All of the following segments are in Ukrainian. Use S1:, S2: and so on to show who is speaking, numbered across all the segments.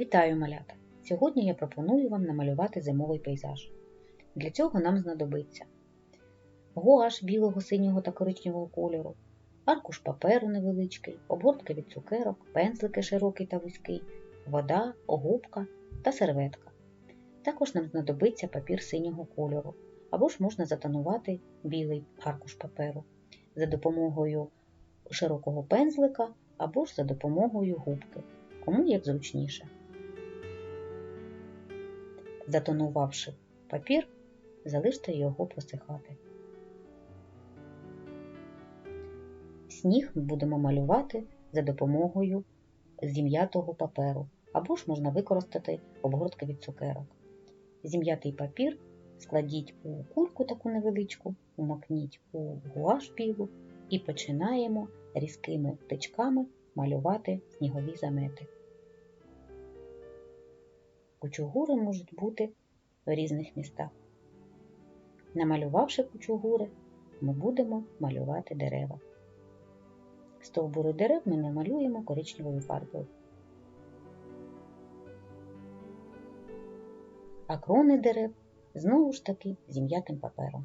S1: Вітаю, малята! Сьогодні я пропоную вам намалювати зимовий пейзаж. Для цього нам знадобиться гуаш білого, синього та коричневого кольору, аркуш паперу невеличкий, обгортка від цукерок, пензлики широкий та вузький, вода, губка та серветка. Також нам знадобиться папір синього кольору, або ж можна затонувати білий аркуш паперу за допомогою широкого пензлика або ж за допомогою губки, кому як зручніше. Затонувавши папір, залиште його просихати. Сніг ми будемо малювати за допомогою зім'ятого паперу, або ж можна використати обгортки від цукерок. Зім'ятий папір складіть у кульку таку невеличку, умакніть у гуаш білу і починаємо різкими тичками малювати снігові замети. Кучугури можуть бути в різних містах. Намалювавши кучугури, ми будемо малювати дерева. Стовбури дерев ми намалюємо коричневою фарбою. А крони дерев знову ж таки зім'ятим папером.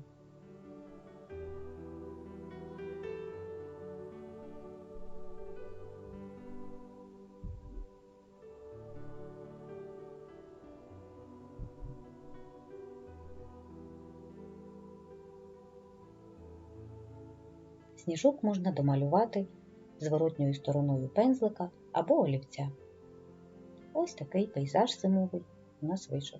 S1: Сніжок можна домалювати зворотньою стороною пензлика або олівця. Ось такий пейзаж зимовий у нас вийшов.